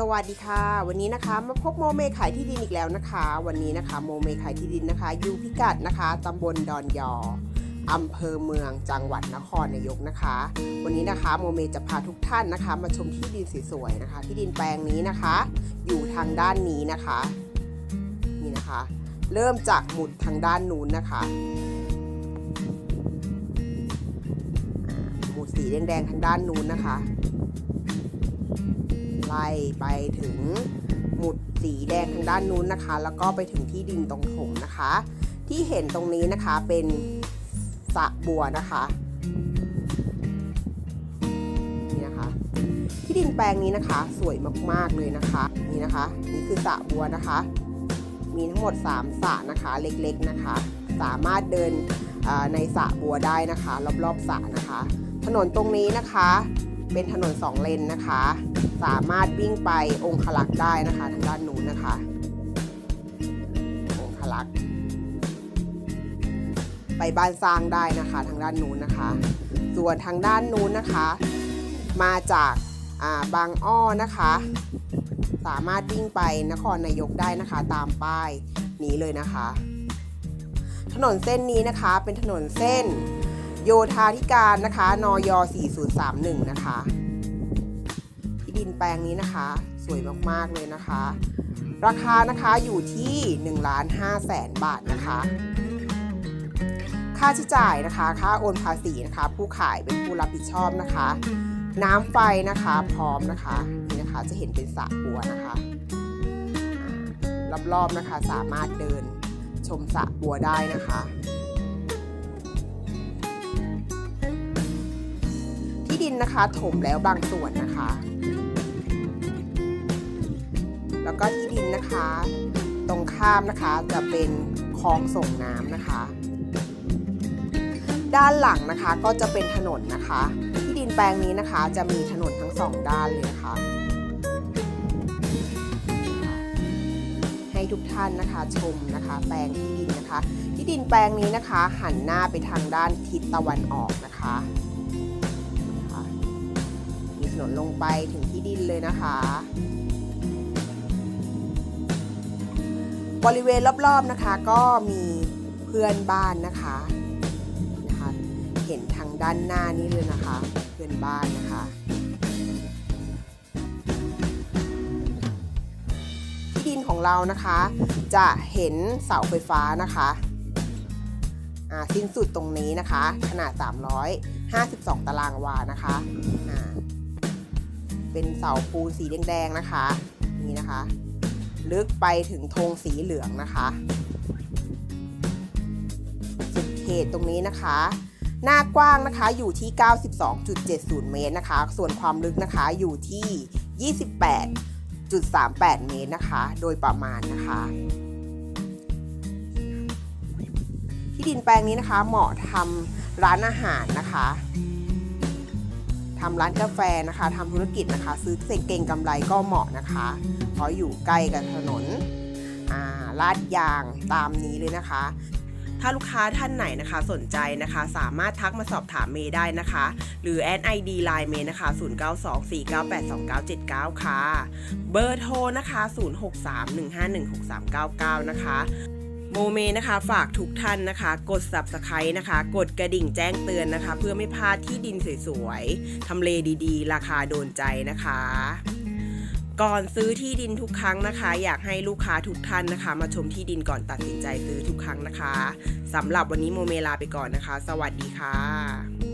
สวัสดีค่ะ วันนี้นะคะมาพบโมเมขายที่ดินอีกแล้วนะคะ วันนี้นะคะโมเมขายที่ดินนะคะอยู่พิกัดนะคะตำบลดอนยออำเภอเมืองจังหวัดนครนายกนะคะ วันนี้นะคะโมเมจะพาทุกท่านนะคะ มาชมที่ดินสวยๆนะคะ ที่ดินแปลงนี้นะคะ อยู่ทางด้านนี้นะคะนี่นะคะ เริ่มจากหมุดทางด้านนู้นนะคะหมุดสีแดงๆทางด้านนู้นนะคะ ไล่ไปถึงหมุดสีแดงทางด้านนู้นนะคะ แล้วก็ไปถึงที่ดินตรงถมนะคะ ที่เห็นตรงนี้นะคะเป็นสระบัวนะคะนี่นะคะ ที่ดินแปลงนี้นะคะ สวยมากๆเลยนะคะนี่นะคะ นี่คือสระบัวนะคะ มีทั้งหมด 3สระนะคะเล็กๆนะคะ สามารถเดินในสระบัวได้นะคะ รอบๆสระนะคะ ถนนตรงนี้นะคะ เป็นถนนสองเลนนะคะ สามารถวิ่งไปองคลักษ์ได้นะคะทางด้านนู้นนะคะ องคลักษ์ไปบ้านสร้างได้นะคะทางด้านนู้นนะคะ ส่วนทางด้านนู้นนะคะ มาจากาบางอ้อนะคะ สามารถวิ่งไปนครนายกได้นะคะ ตามป้ายนี้เลยนะคะ ถนนเส้นนี้นะคะเป็นถนนเส้น โยธาธิการนะคะนย4031 นะคะ ที่ดินแปลงนี้นะคะ สวยมาก ๆ เลยนะคะ ราคานะคะอยู่ที่1ล้าน5แสนบาทนะคะ ค่าใช้จ่ายนะคะ ค่าโอนภาษีนะคะ ผู้ขายเป็นผู้รับผิดชอบนะคะ น้ำไฟนะคะพร้อมนะคะนี่นะคะจะเห็นเป็นสระบัวนะคะรอบๆนะคะสามารถเดินชมสระบัวได้นะคะ ที่ดินนะคะ ถมแล้วบางส่วนนะคะ แล้วก็ที่ดินนะคะ ตรงข้ามนะคะจะเป็นคลองส่งน้ำนะคะ ด้านหลังนะคะก็จะเป็นถนนนะคะ ที่ดินแปลงนี้นะคะจะมีถนนทั้งสองด้านเลยนะคะให้ทุกท่านนะคะชมนะคะ แปลงที่ดินนะคะ ที่ดินแปลงนี้นะคะ หันหน้าไปทางด้านทิศตะวันออกนะคะ นนลงไปถึงที่ดินเลยนะคะ บริเวณรอบๆนะคะก็มีเพื่อนบ้านนะคะนะคะ เห็นทางด้านหน้านี้เลยนะคะ เพื่อนบ้านนะคะที่ดินของเรานะคะ จะเห็นเสาไฟฟ้านะคะอ่าสิ้นสุดตรงนี้นะคะ ขนาด 352 ตารางวานะคะอ่า เป็นเสาปูสีแดงๆนะคะ นี่นะคะ ลึกไปถึงธงสีเหลืองนะคะสุดเขตตรงนี้นะคะ หน้ากว้างนะคะอยู่ที่ 92.70 เมตรนะคะ ส่วนความลึกนะคะอยู่ที่ 28.38 เมตรนะคะ โดยประมาณนะคะที่ดินแปลงนี้นะคะเหมาะทำร้านอาหารนะคะ ทำร้านกาแฟนะคะทำธุรกิจนะคะ ซื้อเซ็งเก่งกำไรก็เหมาะนะคะเพราะอยู่ใกล้กับถนนลาดยางตามนี้เลยนะคะ ถ้าลูกค้าท่านไหนนะคะสนใจนะคะ สามารถทักมาสอบถามเมย์ได้นะคะ หรือแอดไอดีไลน์เมย์นะคะ 0924982979 ค่ะ เบอร์โทรนะคะ 0631516399 นะคะ โมเมนะคะฝากทุกท่านนะคะ กด subscribe นะคะ กดกระดิ่งแจ้งเตือนนะคะ เพื่อไม่พลาดที่ดินสวยๆทำเลดีๆ ราคาโดนใจนะคะ ก่อนซื้อที่ดินทุกครั้งนะคะ อยากให้ลูกค้าทุกท่านนะคะ มาชมที่ดินก่อนตัดสินใจซื้อทุกครั้งนะคะสำหรับวันนี้โมเมลาไปก่อนนะคะ สวัสดีค่ะ